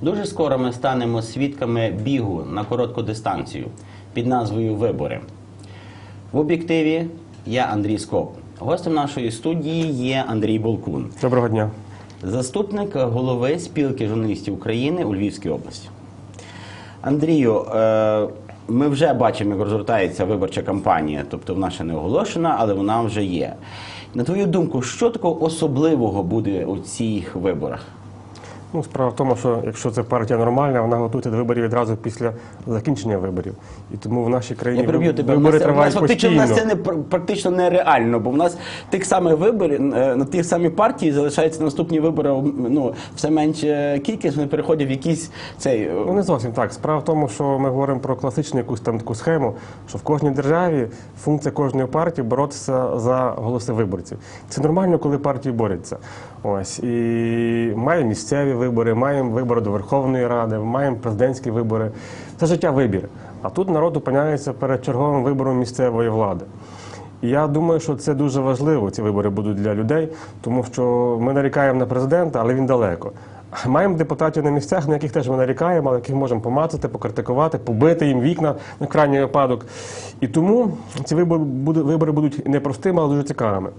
Дуже скоро ми станемо свідками бігу на коротку дистанцію під назвою Вибори. В об'єктиві я Андрій Скоп. Гостем нашої студії є Андрій Болкун, Доброго дня. заступник голови спілки журналістів України у Львівській області. Андрію, е, ми вже бачимо, як розгортається виборча кампанія, тобто вона ще не оголошена, але вона вже є. На твою думку, що такого особливого буде у цих виборах? Ну, справа в тому, що якщо це партія нормальна, вона готується до виборів відразу після закінчення виборів. І тому в нашій країні Я тебе. Вибори нас, у нас тривають фактично постійно. нас це не пр- практично нереально, бо в нас тих самих виборів е, на тих самі партії залишаються наступні вибори. Ну все менше кількість вони переходять в якийсь цей. е, Ну не зовсім так. Справа в тому, що ми говоримо про класичну якусь там таку схему, що в кожній державі функція кожної партії боротися за голоси виборців. Це нормально, коли партії борються. Ось і маємо місцеві вибори, маємо вибори до Верховної Ради, маємо президентські вибори. Це життя вибір. А тут народ опиняється перед черговим вибором місцевої влади. І я думаю, що це дуже важливо. Ці вибори будуть для людей, тому що ми нарікаємо на президента, але він далеко. Маємо депутатів на місцях, на яких теж ми нарікаємо, але яких можемо помацати, покритикувати, побити їм вікна на крайній випадок. І тому ці вибори будуть, вибори будуть непростими, але дуже цікавими.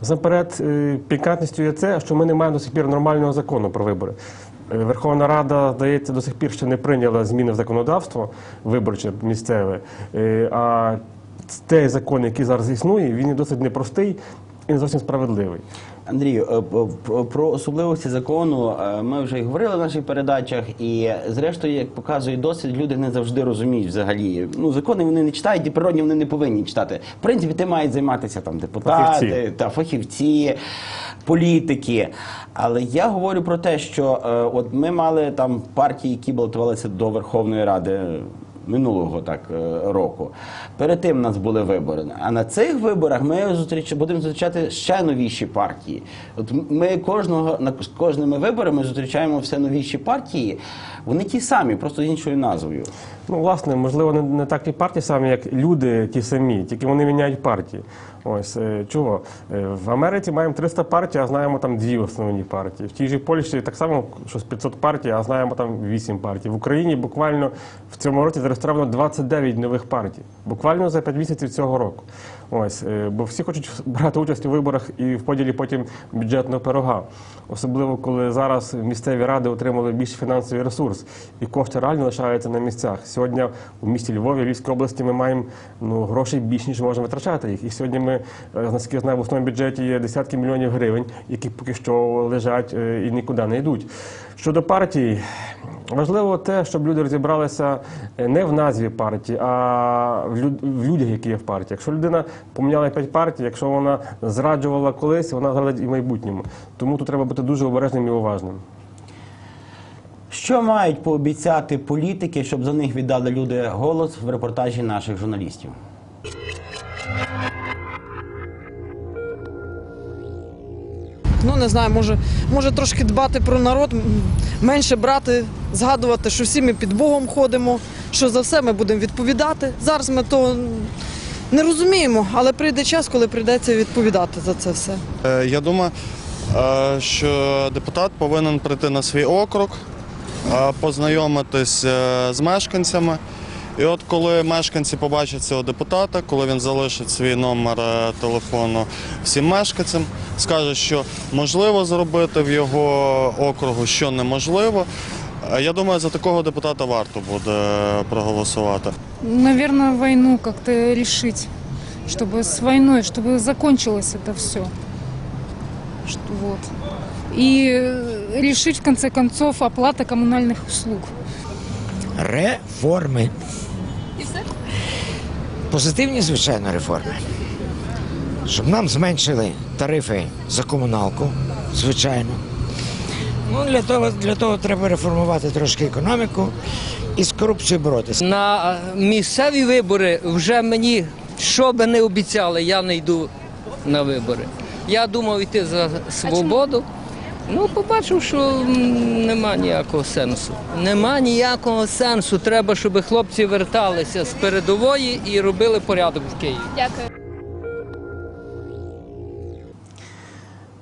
Насамперед, е, пікантністю є це, що ми не маємо до сих пір нормального закону про вибори. Е, Верховна Рада, здається, до сих пір ще не прийняла зміни в законодавство виборче місцеве. Е, А той закон, який зараз існує, він досить непростий і не зовсім справедливий. Андрію, е, про особливості закону е, ми вже й говорили в наших передачах, і зрештою, як показує досвід, люди не завжди розуміють взагалі. Ну закони вони не читають, і природні вони не повинні читати. В принципі, ти мають займатися там депутати Фахівці. та фахівці, політики. Але я говорю про те, що е, от ми мали там партії, які балотувалися до Верховної Ради. Минулого так е, року. Перед тим у нас були вибори. А на цих виборах ми зустріч, будемо зустрічати ще новіші партії. От ми кожного на кожними виборами зустрічаємо все новіші партії. Вони ті самі, просто з іншою назвою. Ну, власне, можливо, не, не так і партії самі, як люди ті самі, тільки вони міняють партії. Ось е, чого? Е, В Америці маємо 300 партій, а знаємо там дві основні партії. В тій же Польщі так само, що з 500 партій, а знаємо там 8 партій. В Україні буквально в цьому році зареєстровано 29 нових партій. Буквально за 5 місяців цього року. Ось, е, бо всі хочуть брати участь у виборах і в поділі потім бюджетного пирога. Особливо, коли зараз місцеві ради отримали більш фінансовий ресурс, і кошти реально лишаються на місцях. Сьогодні у місті Львові, Львівській області, ми маємо ну, грошей більш ніж можемо витрачати їх. І сьогодні ми, е, наскільки я знаю, в основному бюджеті є десятки мільйонів гривень, які поки що лежать е, і нікуди не йдуть. Щодо партій, важливо те, щоб люди розібралися е, не в назві партії, а в людях, які є в партії. Якщо людина поміняла п'ять партій, якщо вона зраджувала колись, вона зрадить і в майбутньому. Тому тут треба бути дуже обережним і уважним. Що мають пообіцяти політики, щоб за них віддали люди голос в репортажі наших журналістів? Ну не знаю, може, може трошки дбати про народ, менше брати, згадувати, що всі ми під Богом ходимо, що за все ми будемо відповідати. Зараз ми то не розуміємо, але прийде час, коли прийдеться відповідати за це все. Е, Я думаю, е, що депутат повинен прийти на свій округ, е, познайомитись з мешканцями. І от коли мешканці побачать цього депутата, коли він залишить свій номер телефону всім мешканцям, скаже, що можливо зробити в його округу, що неможливо. е, Я думаю, за такого депутата варто буде е, проголосувати. Наверное, войну как-то решить, чтобы с войной, чтобы закончилось это все. Вот. И э, решить, в конце концов, оплата коммунальных услуг. Реформи. Позитивні, звичайно, реформи. Щоб нам зменшили тарифи за комуналку, звичайно. Ну, для того, для того треба реформувати трошки економіку і з корупцією боротися. На місцеві вибори вже мені, що би не обіцяли, я не йду на вибори. Я думав йти за свободу. Ну, побачив, що нема ніякого сенсу. Нема ніякого сенсу. Треба, щоб хлопці верталися з передової і робили порядок в Києві.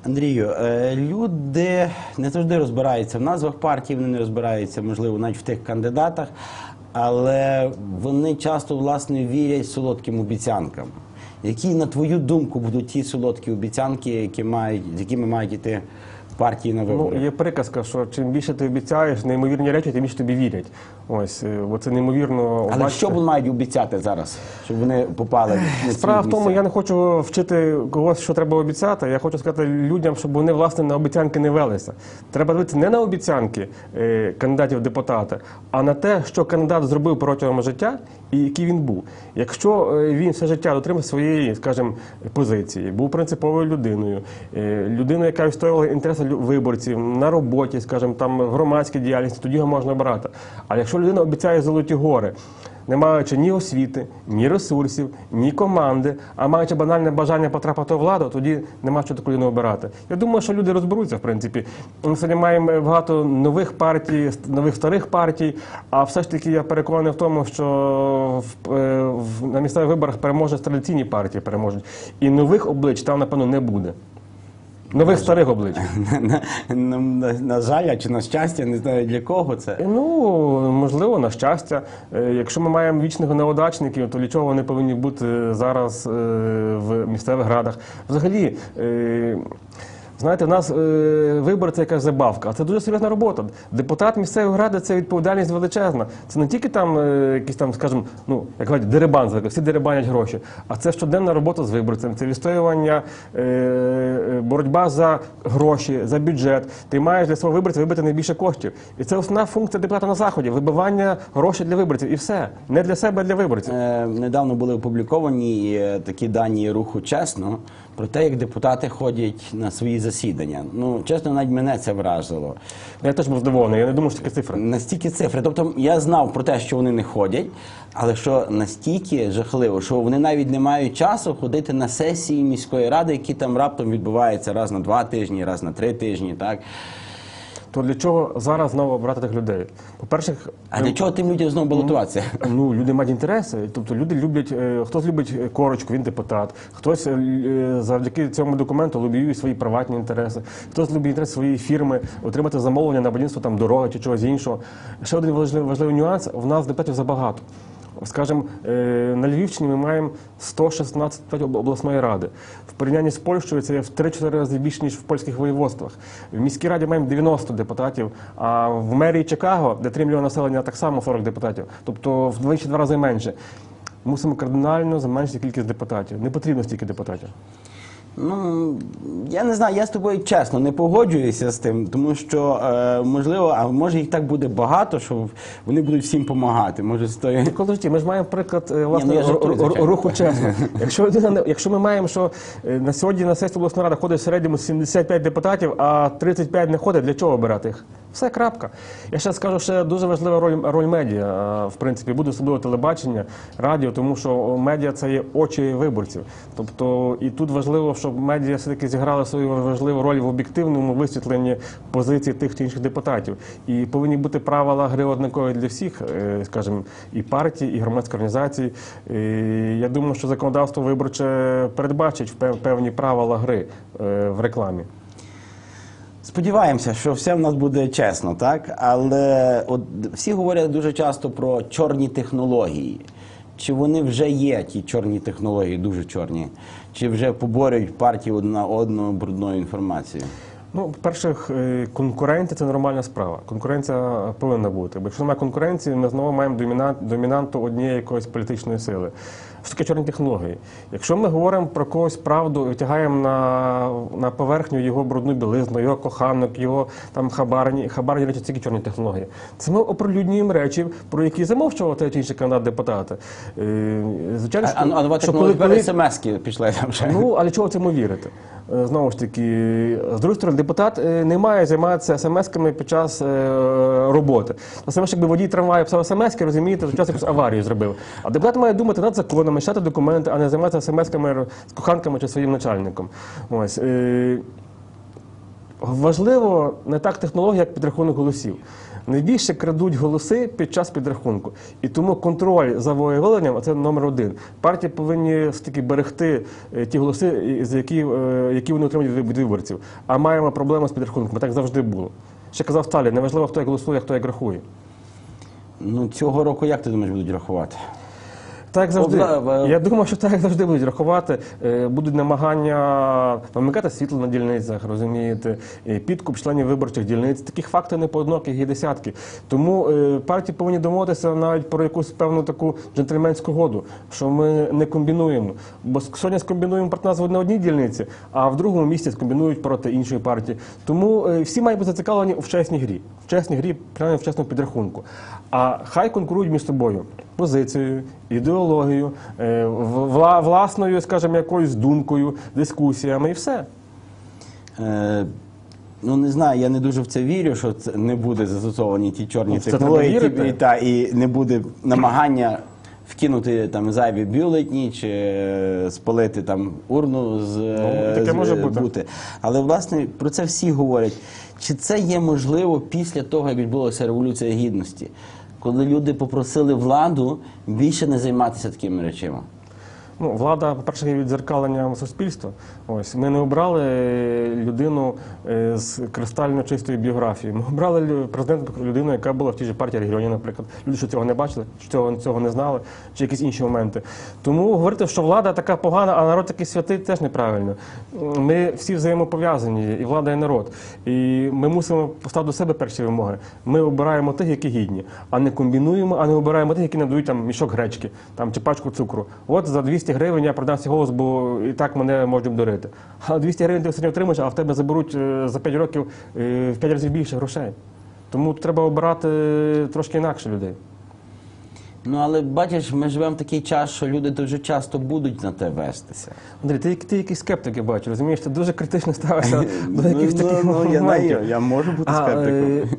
Андрію, е, люди не завжди розбираються в назвах партій, вони не розбираються, можливо, навіть в тих кандидатах, але вони часто власне вірять солодким обіцянкам. Які, на твою думку, будуть ті солодкі обіцянки, які мають, з якими мають іти партії на вибори? Ну, є приказка, що чим більше ти обіцяєш неймовірні речі, тим більше тобі вірять. Ось, е, бо це неймовірно. Але бачите. що вони мають обіцяти зараз, щоб вони попали на Справа в тому, я не хочу вчити когось, що треба обіцяти. Я хочу сказати людям, щоб вони власне на обіцянки не велися. Треба дивитися не на обіцянки е, кандидатів в депутати, а на те, що кандидат зробив протягом життя і який він був. Якщо е, він все життя дотримав своєї, скажімо, позиції, був принциповою людиною, е, людиною, яка відстоювала інтереси виборців на роботі, скажімо, там в громадській діяльності, тоді його можна обирати. А якщо людина обіцяє золоті гори, не маючи ні освіти, ні ресурсів, ні команди, а маючи банальне бажання потрапити у владу, тоді нема що таку людину обирати. Я думаю, що люди розберуться, в принципі. Ми сьогодні маємо багато нових партій, нових старих партій, а все ж таки я переконаний в тому, що в, е, в- на місцевих виборах переможуть традиційні партії, переможуть. І нових облич там, напевно, не буде. Нових старих облич. на, на, на, на жаль, а чи на щастя, не знаю для кого це. Ну, можливо, на щастя. Е, Якщо ми маємо вічних неудачників, то для чого вони повинні бути зараз е, в місцевих радах? Взагалі, е, знаєте, в нас е, вибори це якась забавка, а це дуже серйозна робота. Депутат місцевої ради це відповідальність величезна. Це не тільки там е, якісь там, скажімо, ну як кажуть, дерибан, звикли, всі дерибанять гроші, а це щоденна робота з виборцем, це відстоювання, е, е, боротьба за гроші, за бюджет. Ти маєш для свого виборця вибити найбільше коштів. І це основна функція депутата на заході вибивання грошей для виборців. І все. Не для себе, а для виборців. Е, недавно були опубліковані е, такі дані руху чесно про те, як депутати ходять на свої засідання. Ну, чесно, навіть мене це вразило. Я теж був здивований, я не думав, що такі цифри. Настільки цифри. Тобто я знав про те, що вони не ходять, але що настільки жахливо, що вони навіть не мають часу ходити на сесії міської ради, які там раптом відбуваються раз на два тижні, раз на три тижні. Так То для чого зараз знову обрати тих людей? По-перше, а для чого тим людям знову балотуватися? Ну, люди мають інтереси. Тобто люди люблять, е, хтось любить е, корочку, він депутат, хтось е, е, завдяки цьому документу лобіює свої приватні інтереси, хтось любить інтерес своєї фірми, отримати замовлення на будівництво там дороги чи чогось іншого. Ще один важливий, важливий нюанс: в нас депутатів забагато. Скажімо, е, на Львівщині ми маємо 116 обласної ради. В порівнянні з Польщею це в 3-4 рази більше, ніж в польських воєводствах. В міській раді маємо 90 депутатів, а в мерії Чикаго, де 3 мільйони населення, так само 40 депутатів. Тобто в 2 два рази менше. Мусимо кардинально зменшити кількість депутатів. Не потрібно стільки депутатів. Ну я не знаю, я з тобою чесно не погоджуюся з тим, тому що е, можливо, а може їх так буде багато, що вони будуть всім допомагати. Може з тої. Ніколи. Ми ж маємо приклад е, власне ну, я жартую, руху чесно. Якщо людина не- якщо ми маємо, що е, на сьогодні на сесію обласної ради ходить в середньому 75 депутатів, а 35 не ходить, для чого обирати їх? Все крапка. Я ще скажу, що дуже важлива роль, роль медіа. В принципі, буде особливо телебачення, радіо, тому що медіа це є очі виборців. Тобто, і тут важливо, щоб медіа все-таки зіграли свою важливу роль в об'єктивному висвітленні позицій тих чи інших депутатів. І повинні бути правила гри однакові для всіх, е, скажімо, і партій, і громадських організацій. І Я думаю, що законодавство виборче передбачить певні правила гри е, в рекламі. Сподіваємося, що все в нас буде чесно, так? Але от всі говорять дуже часто про чорні технології. Чи вони вже є, ті чорні технології, дуже чорні? Чи вже поборюють партії одна одну брудною інформацією? Ну, по-перше, конкуренція це нормальна справа. Конкуренція повинна бути. Бо якщо немає конкуренції, ми знову маємо домінант, домінанту однієї якоїсь політичної сили. Що таке чорні технології? Якщо ми говоримо про когось правду і втягаємо на, на поверхню його брудну білизну, його коханок, його там хабарні, хабарні речі, це тільки чорні технології. Це ми оприлюднюємо речі, про які замовчував той чи інший кандидат депутата. Е, Звичайно, А, а нова що технологія коли- тепер смс-ки пішли там вже. Ну, але чого цьому вірити? Е, Знову ж таки, з другої сторони, депутат е, не має займатися смс-ками під час е, роботи. Саме ж якби водій трамваю писав смс-ки, розумієте, в час якусь аварію зробив. А депутат має думати над законами, читати документи, а не займатися смс-ками з коханками чи своїм начальником. Ось. Важливо не так технологія, як підрахунок голосів. Найбільше крадуть голоси під час підрахунку. І тому контроль за волевиявленням це номер один. Партії повинні все-таки берегти е, ті голоси, за які, е, які вони отримують від виборців. А маємо проблему з підрахунком. Так завжди було. Ще казав Сталін, неважливо, хто як голосує, хто як рахує. Ну, цього року як ти думаєш, будуть рахувати? Так завжди. В- Я думаю, що так завжди будуть рахувати. Е, Будуть намагання вимикати світло на дільницях, розумієте, підкуп членів виборчих дільниць. Таких фактів не поодиноких є десятки. Тому е, партії повинні домовитися навіть про якусь певну таку джентльменську году, що ми не комбінуємо. Бо сьогодні скомбінуємо проти нас на одній дільниці, а в другому місці скомбінують проти іншої партії. Тому е, всі мають бути зацікавлені у чесній грі, в чесній грі, принаймні в чесному підрахунку. А хай конкурують між собою позицією, ідеологією, е, власною, скажімо, якоюсь думкою, дискусіями і все. Е, ну не знаю, я не дуже в це вірю, що це не буде застосовані ті чорні Ну, це технології, треба і, та, і не буде намагання вкинути там зайві бюлетні чи е, спалити там урну з, е, таке з- може бути. Але власне про це всі говорять. Чи це є можливо після того, як відбулася революція гідності, коли люди попросили владу більше не займатися такими речами? Ну, влада, по-перше, є відзеркаленням суспільства. Ось ми не обрали людину е, з кристально чистою біографією. Ми обрали президента людину, яка була в тій же партії регіонів, наприклад. Люди, що цього не бачили, що цього, цього не знали, чи якісь інші моменти. Тому говорити, що влада така погана, а народ такий святий, теж неправильно. Ми всі взаємопов'язані, і влада, і народ. І ми мусимо поставити до себе перші вимоги. Ми обираємо тих, які гідні, а не комбінуємо, а не обираємо тих, які надають там мішок гречки там, чи пачку цукру. От за 200 гривень я продам свій голос, бо і так мене можуть обдурити. А 200 гривень ти сьогодні отримаєш, а в тебе заберуть е, за 5 років е, в 5 разів більше грошей. Тому треба обирати трошки інакше людей. Ну але бачиш, ми живемо в такий час, що люди дуже часто будуть на те вестися. Андрій, ти, ти якийсь скептик, я бачу, розумієш, ти дуже критично ставишся до якихось Ну, таких ну, я моментів. я можу бути скептиком.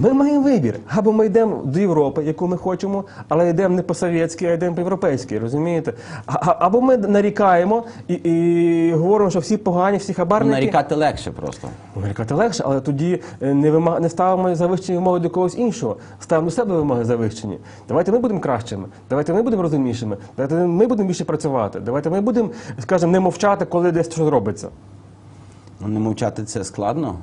Ми маємо вибір. Або ми йдемо до Європи, яку ми хочемо, але йдемо не по-совєтськи, а йдемо по-європейськи, розумієте? А- Або ми нарікаємо і, і говоримо, що всі погані, всі хабарники. Нарікати легше просто. Ну, Нарікати легше, але тоді е, не, вима... не ставимо завищені вимоги до когось іншого. Ставимо до себе вимоги завищені. Давайте ми будемо кращими, давайте ми будемо розумнішими, давайте ми будемо більше працювати, давайте ми будемо, скажімо, не мовчати, коли десь щось робиться. Ну, не мовчати це складно.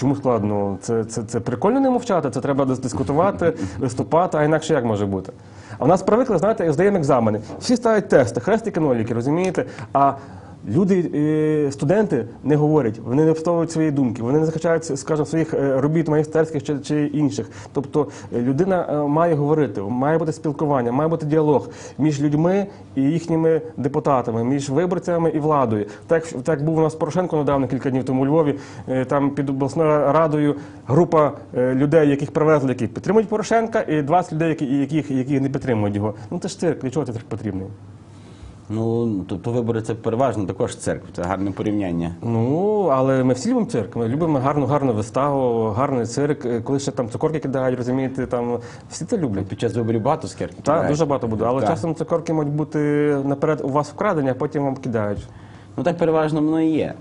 Чому складно? Це, це, це прикольно не мовчати, це треба дис- дискутувати, виступати, а інакше як може бути? А в нас привикли, знаєте, здаємо екзамени. Всі ставлять тести, хрестики, ноліки, розумієте? А люди, е, студенти не говорять, вони не вставляють свої думки, вони не захищають, скажімо, своїх е, робіт майстерських чи, чи інших. Тобто е, людина має говорити, має бути спілкування, має бути діалог між людьми і їхніми депутатами, між виборцями і владою. Так, так був у нас Порошенко недавно кілька днів тому у Львові. Там під обласною радою група людей, яких привезли, які підтримують Порошенка, і 20 людей, які, яких, які не підтримують його. Ну це ж цирк, для чого це цирк потрібний? Ну, тобто вибори це переважно також церква, це гарне порівняння. Ну, але ми всі любимо церкви, Ми любимо гарну, гарну виставу, гарний цирк. Е, Коли ще там цукорки кидають, розумієте, там всі це люблять. Під час виборів багато скерків. Так, дуже багато буде. Але Так. часом цукорки можуть бути наперед у вас вкрадені, а потім вам кидають. Ну так переважно воно і є.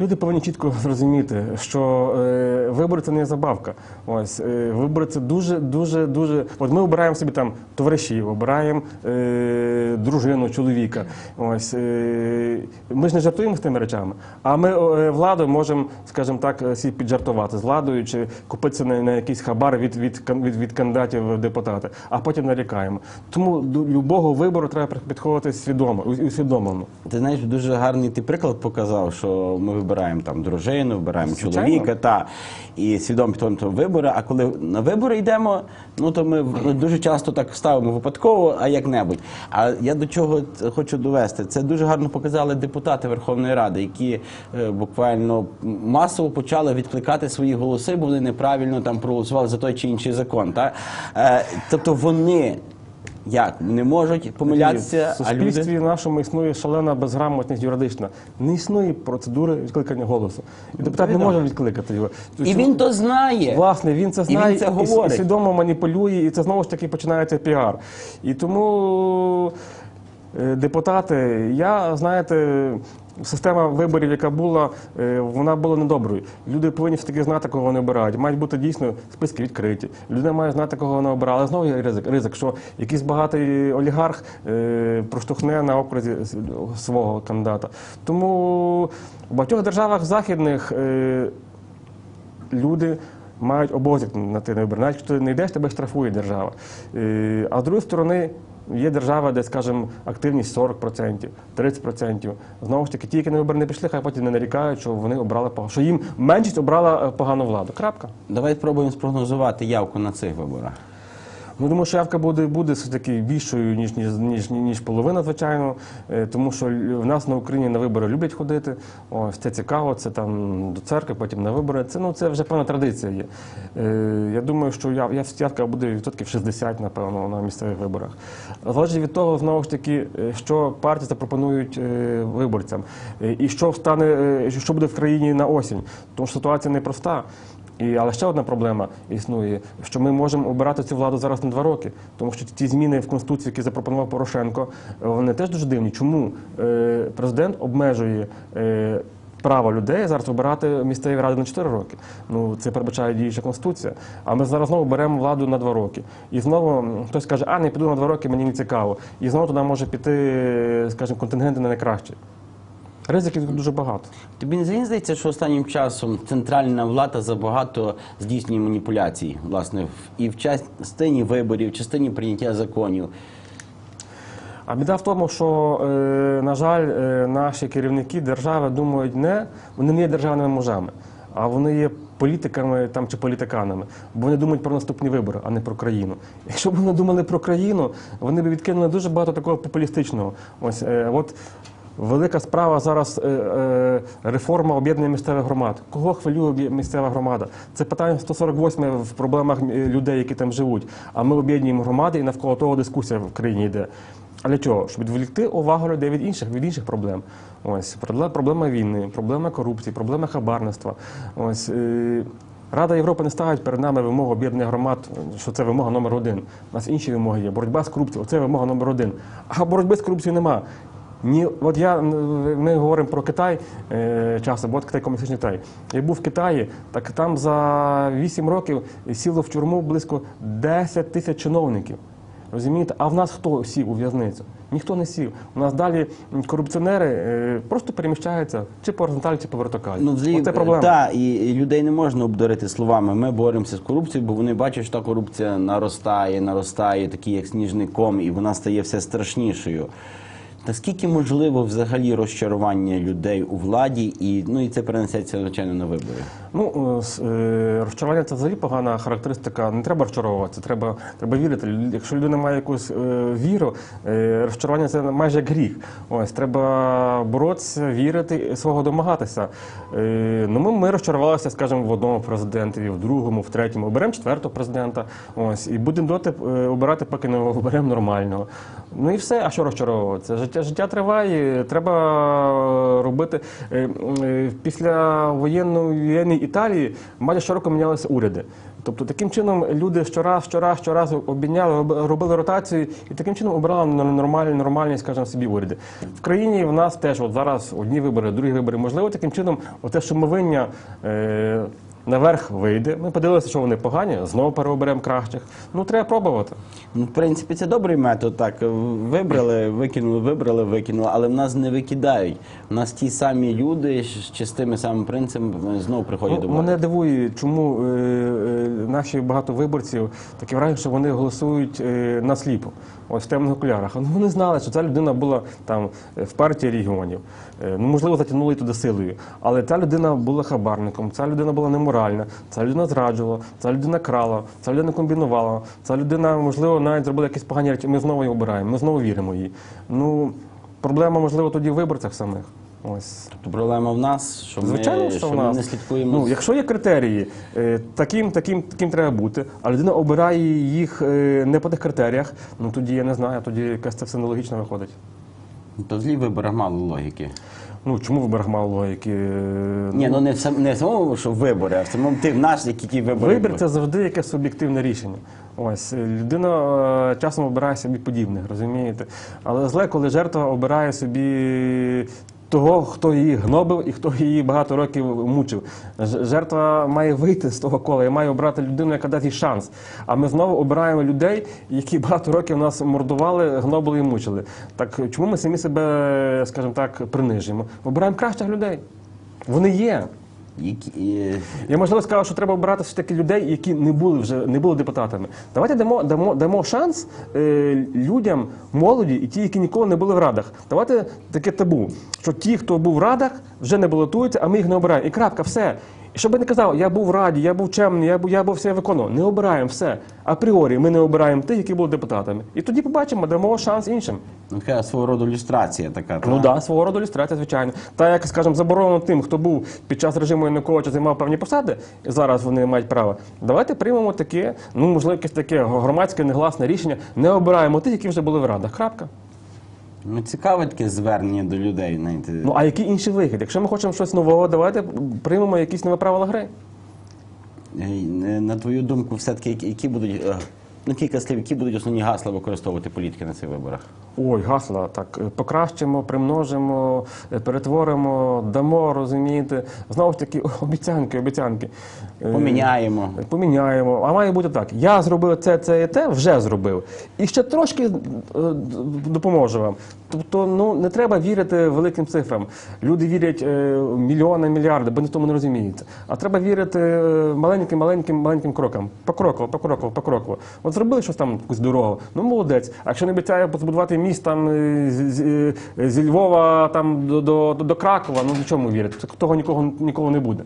Люди повинні чітко зрозуміти, що е, вибори це не забавка. Ось е, вибори це дуже, дуже, дуже. От ми обираємо собі там товаришів, обираємо е, дружину, чоловіка. Ось е, ми ж не жартуємо з тими речами. А ми е, владою можемо, скажімо так, е, всі піджартувати з владою чи купитися на, на якийсь хабар від, від, кан- від, від кандидатів в депутати, а потім нарікаємо. Тому до любого вибору треба підходити свідомо, усвідомлено. Ти знаєш, дуже гарний ти приклад показав, що ми вибираємо там дружину, вибираємо Звичайно. чоловіка, та і свідомо підходимо до вибори. А коли на вибори йдемо, ну то ми ну, дуже часто так ставимо випадково, а як-небудь. А я до чого хочу довести. Це дуже гарно показали депутати Верховної Ради, які е, буквально масово почали відкликати свої голоси, бо вони неправильно там проголосували за той чи інший закон. Та? Е, тобто вони. Як не можуть помилятися, В а люди суспільстві нашому існує шалена безграмотність юридична. Не існує процедури відкликання голосу. І депутат не може відкликати його. і він то знає. Власне, він це І він знає це і, говорить. і свідомо маніпулює, і це знову ж таки починається піар. І тому е, депутати, я, знаєте, система виборів, яка була, е, вона була недоброю. Люди повинні все таки знати, кого вони обирають. Мають бути дійсно списки відкриті. Людина має знати, кого вона обирала. Знову є ризик, ризик, що якийсь багатий олігарх е, проштовхне на окрузі свого кандидата. Тому в багатьох державах західних. е, люди мають обов'язок на ти на вибір. Навіть якщо ти не йдеш, тебе штрафує держава. А з другої сторони, є держава, де, скажімо, активність 40%, 30%. Знову ж таки, ті, які на вибори не пішли, хай потім не нарікають, що вони обрали погано, що їм меншість обрала е, погану владу. Крапка. Давай спробуємо спрогнозувати явку на цих виборах. Ну, думаю, що явка буде, буде все-таки більшою, ніж, ніж, ніж, ніж половина, звичайно, Е, тому що в нас на Україні на вибори люблять ходити. Ось це цікаво, це там до церкви, потім на вибори. Це, ну, це вже певна традиція є. Е, я думаю, що яв, яв- явка буде відсотків 60, напевно, на місцевих виборах. Залежить від того, знову ж таки, е, що партії запропонують виборцям, і що стане, що буде в країні на осінь. Тому що ситуація непроста. І, але ще одна проблема існує, що ми можемо обирати цю владу зараз на два роки, тому що ті зміни в конституції, які запропонував Порошенко, вони теж дуже дивні. Чому е, президент обмежує е, право людей зараз обирати місцеві ради на 4 роки? Ну це передбачає діюча конституція. А ми зараз знову беремо владу на два роки. І знову хтось каже, а не піду на два роки, мені не цікаво. І знову туди може піти, скажімо, контингенти не найкращі. Ризиків дуже багато. Тобі не здається, що останнім часом центральна влада забагато здійснює маніпуляцій, власне, і в частині виборів, в частині прийняття законів. А біда в тому, що, е, на жаль, е, наші керівники держави думають не, вони не є державними мужами, а вони є політиками там чи політиканами, бо вони думають про наступні вибори, а не про країну. Якщо б вони думали про країну, вони б відкинули дуже багато такого популістичного. Ось е, от. Велика справа зараз е, е, реформа об'єднання місцевих громад. Кого хвилює місцева громада? Це питання 148 в проблемах е, людей, які там живуть. А ми об'єднуємо громади і навколо того дискусія в країні йде. А для чого? Щоб відволікти увагу людей від інших, від інших проблем. Ось проблема, війни, проблема корупції, проблема хабарництва. Ось Рада Європи не ставить перед нами вимогу об'єднання громад, що це вимога номер один. У нас інші вимоги є. Боротьба з корупцією це вимога номер один. А боротьби з корупцією нема. Ні, от я ми говоримо про Китай е, часом, от Китай комуністичний Китай. Я був в Китаї, так там за 8 років сіло в тюрму близько 10 тисяч чиновників. Розумієте? А в нас хто сів у в'язницю? Ніхто не сів. У нас далі корупціонери е, просто переміщаються чи по горизонталі, чи по вертикалі. Ну, взагалі, Оце проблема. та, і, і людей не можна обдурити словами. Ми боремося з корупцією, бо вони бачать, що та корупція наростає, наростає, такий як сніжний ком, і вона стає все страшнішою. Наскільки можливо взагалі розчарування людей у владі, і ну і це перенесеться звичайно на вибори. Ну, е, е, розчарування це взагалі погана характеристика. Не треба розчаровуватися, треба, треба вірити. Якщо людина має якусь е, віру, розчарування це майже як гріх. Ось треба боротися, вірити, свого домагатися. Ну, ми, ми розчарувалися, скажімо, в одному президентові, в другому, в третьому. Оберемо четвертого президента. Ось і будемо доти обирати, поки не оберемо нормального. Ну і все. А що розчаровуватися? Життя, життя триває. Треба робити після воєнної воєнної Італії майже щороку мінялися уряди. Тобто таким чином люди щораз, щораз, щораз обміняли, роб- робили ротацію і таким чином обирали нормальні, нормальні, скажімо собі, уряди. В країні в нас теж от зараз одні вибори, другі вибори. Можливо, таким чином, оте шумовиння. Е, Наверх вийде. Ми подивилися, що вони погані, знову переоберемо кращих. Ну треба пробувати. Ну, в принципі, це добрий метод. Так вибрали, викинули, вибрали, викинули, але в нас не викидають. У нас ті самі люди з- чи з тими самими принципами знову приходять до Ну, влади. мене дивує, чому е, е, наші багато виборців таке враження, що вони голосують е, на сліпо, ось в темних окулярах. Ну, вони знали, що ця людина була там е, в партії регіонів. Е, ну, можливо, затягнули туди силою. Але ця людина була хабарником, ця людина була неморальна, ця людина зраджувала, ця людина крала, ця людина комбінувала, ця людина, можливо, навіть зробила якісь погані речі. Ми знову її обираємо, ми знову віримо їй. Ну, проблема, можливо, тоді в виборцях самих. Ось. То проблема в нас, що Звичайно, ми, що, що в ми нас. не слідкуємо. Ну, якщо є критерії, е, таким, таким, таким треба бути, а людина обирає їх е, не по тих критеріях, ну тоді я не знаю, тоді якась це все нелогічно виходить. То злі виборах мало логіки. Ну чому виборах мало логіки? Ні, ну не в сам не в самому, що вибори, а в самому ти в наш, які ті вибори. Вибір це завжди якесь суб'єктивне рішення. Ось е, людина е, часом обирає собі подібних, розумієте? Але зле, коли жертва обирає собі того, хто її гнобив і хто її багато років мучив. Жертва має вийти з того кола і має обрати людину, яка дасть їй шанс. А ми знову обираємо людей, які багато років нас мордували, гнобили і мучили. Так чому ми самі себе, скажімо так, принижуємо? Обираємо кращих людей. Вони є. Які, Я можливо сказав, що треба обирати все таки людей, які не були вже не були депутатами. Давайте дамо дамо, дамо шанс е, людям, молоді і ті, які ніколи не були в радах. Давайте таке табу, що ті, хто був в радах, вже не балотуються, а ми їх не обираємо. І крапка, все. Щоб я не казав, я був в раді, я був чемний, я був, я був все виконував. Не обираємо все. Апріорі ми не обираємо тих, які були депутатами. І тоді побачимо, дамо шанс іншим. ну, така свого роду люстрація така. Ну так, да, свого роду ілюстрація, звичайно. Та як, скажімо, заборонено тим, хто був під час режиму Януковича, займав певні посади, і зараз вони мають право. Давайте приймемо таке, ну можливо, якесь таке громадське негласне рішення. Не обираємо тих, які вже були в радах. Крапка. Ну, цікаве таке звернення до людей. Знаєте. Ну а який інший вихід? Якщо ми хочемо щось нового, давайте приймемо якісь нові правила гри. Е, На твою думку, все-таки які- які будуть. е, Ну, кілька слів, які будуть основні гасла використовувати політики на цих виборах? Ой, гасла, так е, покращимо, примножимо, е, перетворимо, дамо, розумієте. Знову ж таки, обіцянки, обіцянки. Е, Поміняємо. Поміняємо. А має бути так. Я зробив це, це і те, вже зробив. І ще трошки допоможу вам. Тобто, ну не треба вірити великим цифрам. Люди вірять мільйони, мільярди, бо в тому не розуміють. А треба вірити маленьким, маленьким, маленьким крокам. Покроково, покроково, покроково. От зробили щось там, якусь дорогу, ну молодець. А якщо не обіцяє збудувати міст там е, з, е, зі Львова там до, до, до Кракова, ну до чому вірити? Того нікого ніколи не буде.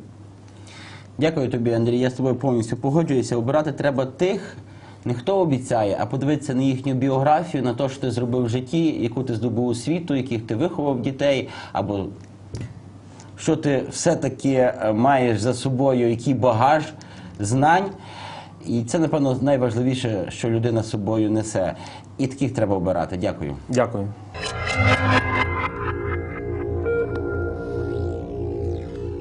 Дякую тобі, Андрій. Я з тобою повністю погоджуюся. Обирати треба тих, не хто обіцяє, а подивитися на їхню біографію, на те, що ти зробив в житті, яку ти здобув освіту, яких ти виховав дітей, або що ти все-таки е, маєш за собою, який багаж знань. І це, напевно, найважливіше, що людина з собою несе. І таких треба обирати. Дякую. Дякую.